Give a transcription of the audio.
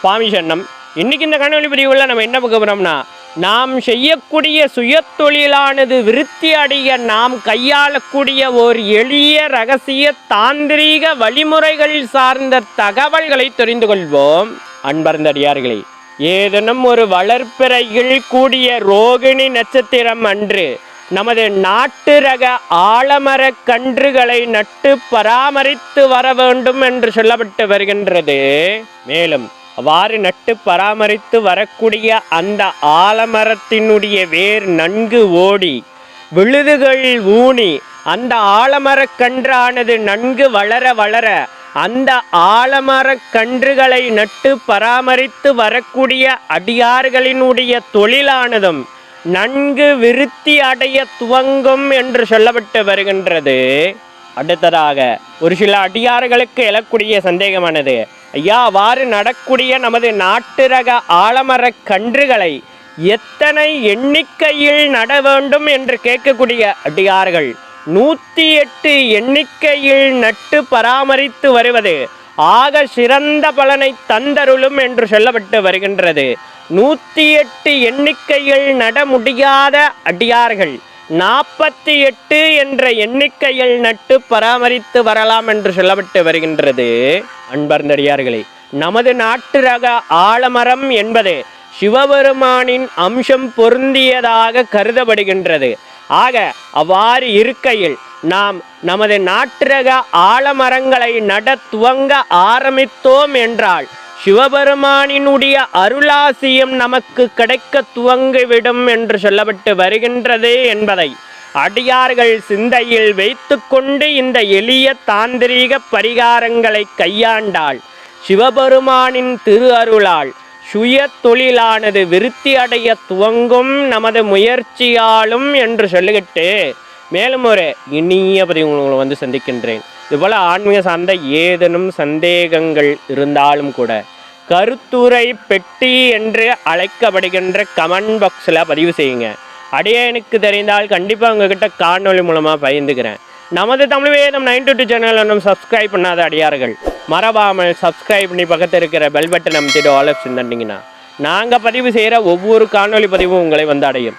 சுவாமி சன்னம் இன்னைக்கு இந்த காணொலி பதிவுல நம்ம என்ன பார்க்க நாம் செய்யக்கூடிய சுயத்தொழிலானது விருத்தி அடைய நாம் கையாளக்கூடிய ஒரு எளிய ரகசிய தாந்திரீக வழிமுறைகள் சார்ந்த தகவல்களை தெரிந்து கொள்வோம். அன்பர்ந்தடியார்களே ஏதேனும் ஒரு வளர்ப்பிறையில் கூடிய ரோகிணி நட்சத்திரம் அன்று நமது நாட்டு ரக ஆலமர கன்றுகளை நட்டு பராமரித்து வர வேண்டும் என்று சொல்லப்பட்டு வருகின்றது. மேலும் அவ்வாறு நட்டு பராமரித்து வரக்கூடிய அந்த ஆலமரத்தினுடைய வேர் நன்கு ஓடி விழுதுகள் ஊனி அந்த ஆலமரக் கன்றானது நன்கு வளர வளர அந்த ஆலமரக் கன்றுகளை நட்டு பராமரித்து வரக்கூடிய அடியார்களினுடைய தொழிலானதும் நன்கு விருத்தி அடைய துவங்கும் என்று சொல்லப்பட்டு வருகின்றது. அடுத்ததாக ஒரு சில அடியார்களுக்கு எழக்கூடிய சந்தேகமானது. ஐயா அவ்வாறு நடக்கூடிய நமது நாட்டு ரக ஆலமரக் கன்றுகளை எத்தனை எண்ணிக்கையில் நட வேண்டும் என்று கேட்கக்கூடிய அடியார்கள். நூற்றி எட்டு எண்ணிக்கையில் நட்டு பராமரித்து வருவது ஆக சிறந்த பலனை தந்தருளும் என்று சொல்லப்பட்டு வருகின்றது. நூற்றி எட்டு எண்ணிக்கையில் நட முடியாத அடியார்கள். நாற்பத்தி எட்டு என்ற எண்ணிக்கையில் நட்டு பராமரித்து வரலாம் என்று சொல்லப்பட்டு வருகின்றது. அன்பர்ந்தடியார்களே நமது நாட்டு ரக ஆலமரம் என்பது சிவபெருமானின் அம்சம் பொருந்தியதாக கருதப்படுகின்றது. ஆக அவ்வாறு இருக்கையில் நாம் நமது நாட்டு ரக ஆலமரங்களை நட துவங்க ஆரம்பித்தோம் என்றால் சிவபெருமானினுடைய அருளாசியம் நமக்கு கிடைக்க துவங்கிவிடும் என்று சொல்லப்பட்டு வருகின்றது என்பதை அடியார்கள் சிந்தையில் வைத்துக்கொண்டு இந்த எளிய தாந்திரீக பரிகாரங்களை கையாண்டால் சிவபெருமானின் திரு அருளால் சுய தொழிலானது விருத்தி அடைய துவங்கும் நமது முயற்சியாலும் என்று சொல்லிக்கிட்டு மேலும் ஒரு இனிய பதிவு உங்களை வந்து சந்திக்கின்றேன். இதுபோல் ஆன்மீக சார்ந்த ஏதேனும் சந்தேகங்கள் இருந்தாலும் கூட கருத்துரை பெட்டி என்று அழைக்கப்படுகின்ற கமெண்ட் பாக்ஸில் பதிவு செய்யுங்க. அடியேனுக்கு தெரிந்தால் கண்டிப்பாக உங்ககிட்ட காணொலி மூலமாக பகிர்ந்துக்கிறேன். நமது தமிழ் வேதம் நைன் டு டூ சேனல் ஒன்றும் சப்ஸ்கிரைப் பண்ணாத அடியார்கள் மறவாமல் சப்ஸ்கிரைப் பண்ணி பக்கத்தில் இருக்கிற பெல் பட்டன் அமைச்சிட்டு ஆல் தண்டிங்கன்னா நாங்கள் பதிவு செய்கிற ஒவ்வொரு காணொலி பதிவும் உங்களை வந்து அடையும்.